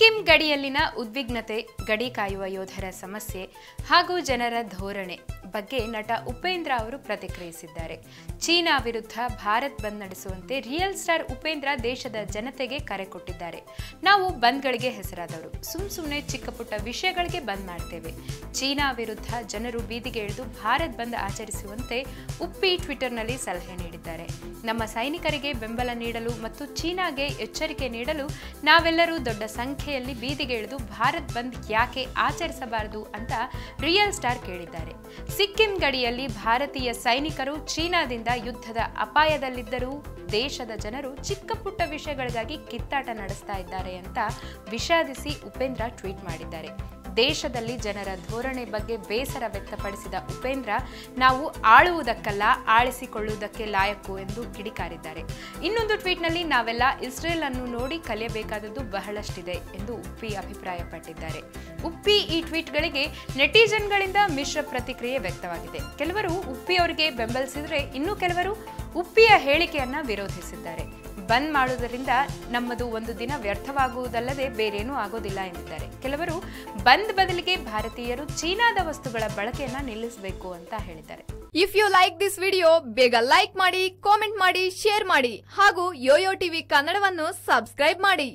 ಸಿಕ್ಕಿಂ ಗಡಿಯಲ್ಲಿನ ಉದ್ವಿಗ್ನತೆ, ಗಡಿ ಕಾಯುವ ಯೋಧರ ಸಮಸ್ಯೆ ಹಾಗೂ ಜನರ ಧೋರಣೆ ಬಗ್ಗೆ ನಟ ಉಪೇಂದ್ರ ಅವರು ಪ್ರತಿಕ್ರಿಯಿಸಿದ್ದಾರೆ. ಚೀನಾ ವಿರುದ್ಧ ಭಾರತ್ ಬಂದ್ ನಡೆಸುವಂತೆ ರಿಯಲ್ ಸ್ಟಾರ್ ಉಪೇಂದ್ರ ದೇಶದ ಜನತೆಗೆ ಕರೆ ಕೊಟ್ಟಿದ್ದಾರೆ. ನಾವು ಬಂದ್ಗಳಿಗೆ ಹೆಸರಾದವರು. ಸುಮ್ ಸುಮ್ಮನೆ ಚಿಕ್ಕ ಪುಟ್ಟ ವಿಷಯಗಳಿಗೆ ಬಂದ್ ಮಾಡ್ತೇವೆ. ಚೀನಾ ವಿರುದ್ಧ ಜನರು ಬೀದಿಗೆ ಇಳಿದು ಭಾರತ್ ಬಂದ್ ಆಚರಿಸುವಂತೆ ಉಪ್ಪಿ ಟ್ವಿಟರ್ನಲ್ಲಿ ಸಲಹೆ ನೀಡಿದ್ದಾರೆ. ನಮ್ಮ ಸೈನಿಕರಿಗೆ ಬೆಂಬಲ ನೀಡಲು ಮತ್ತು ಚೀನಾಗೆ ಎಚ್ಚರಿಕೆ ನೀಡಲು ನಾವೆಲ್ಲರೂ ದೊಡ್ಡ ಸಂಖ್ಯೆಯಲ್ಲಿ ಬೀದಿಗೆ ಇಳಿದು ಭಾರತ್ ಬಂದ್ ಯಾಕೆ ಆಚರಿಸಬಾರದು ಅಂತ ರಿಯಲ್ ಸ್ಟಾರ್ ಕೇಳಿದ್ದಾರೆ. ಸಿಕ್ಕಿಂ ಗಡಿಯಲ್ಲಿ ಭಾರತೀಯ ಸೈನಿಕರು ಚೀನಾದಿಂದ ಯುದ್ಧದ ಅಪಾಯದಲ್ಲಿದ್ದರೂ ದೇಶದ ಜನರು ಚಿಕ್ಕ ಪುಟ್ಟ ವಿಷಯಗಳಿಗಾಗಿ ಕಿತ್ತಾಟ ನಡೆಸ್ತಾ ಇದ್ದಾರೆ ಅಂತ ವಿಷಾದಿಸಿ ಉಪೇಂದ್ರ ಟ್ವೀಟ್ ಮಾಡಿದ್ದಾರೆ. ದೇಶದಲ್ಲಿ ಜನರ ಧೋರಣೆ ಬಗ್ಗೆ ಬೇಸರ ವ್ಯಕ್ತಪಡಿಸಿದ ಉಪೇಂದ್ರ, ನಾವು ಆಳುವುದಕ್ಕಲ್ಲ, ಆಳಿಸಿಕೊಳ್ಳುವುದಕ್ಕೆ ಲಾಯಕ್ಕು ಎಂದು ಕಿಡಿಕಾರಿದ್ದಾರೆ. ಇನ್ನೊಂದು ಟ್ವೀಟ್ನಲ್ಲಿ, ನಾವೆಲ್ಲ ಇಸ್ರೇಲ್ ಅನ್ನು ನೋಡಿ ಕಲಿಯಬೇಕಾದದ್ದು ಬಹಳಷ್ಟಿದೆ ಎಂದು ಉಪ್ಪಿ ಅಭಿಪ್ರಾಯಪಟ್ಟಿದ್ದಾರೆ. ಉಪ್ಪಿ ಈ ಟ್ವೀಟ್ಗಳಿಗೆ ನೆಟಿಜನ್ಗಳಿಂದ ಮಿಶ್ರ ಪ್ರತಿಕ್ರಿಯೆ ವ್ಯಕ್ತವಾಗಿದೆ. ಕೆಲವರು ಉಪ್ಪಿ ಅವರಿಗೆ ಬೆಂಬಲಿಸಿದರೆ ಇನ್ನು ಕೆಲವರು ಉಪ್ಪಿಯ ಹೇಳಿಕೆಯನ್ನ ವಿರೋಧಿಸಿದ್ದಾರೆ. ಬಂದ್ ಮಾಡುವುದರಿಂದ ನಮ್ಮದು ಒಂದು ದಿನ ವ್ಯರ್ಥವಾಗುವುದಲ್ಲದೆ ಬೇರೇನೂ ಆಗೋದಿಲ್ಲ ಎಂದಿದ್ದಾರೆ. ಕೆಲವರು ಬಂದ್ ಬದಲಿಗೆ ಭಾರತೀಯರು ಚೀನಾದ ವಸ್ತುಗಳ ಬಳಕೆಯನ್ನ ನಿಲ್ಲಿಸಬೇಕು ಅಂತ ಹೇಳಿದ್ದಾರೆ. If you like this video ಬೇಗ ಲೈಕ್ ಮಾಡಿ ಕಾಮೆಂಟ್ ಮಾಡಿ ಶೇರ್ ಮಾಡಿ ಹಾಗೂ ಯೋಯೋ ಟಿವಿ ಕನ್ನಡವನ್ನು ಸಬ್ಸ್ಕ್ರೈಬ್ ಮಾಡಿ.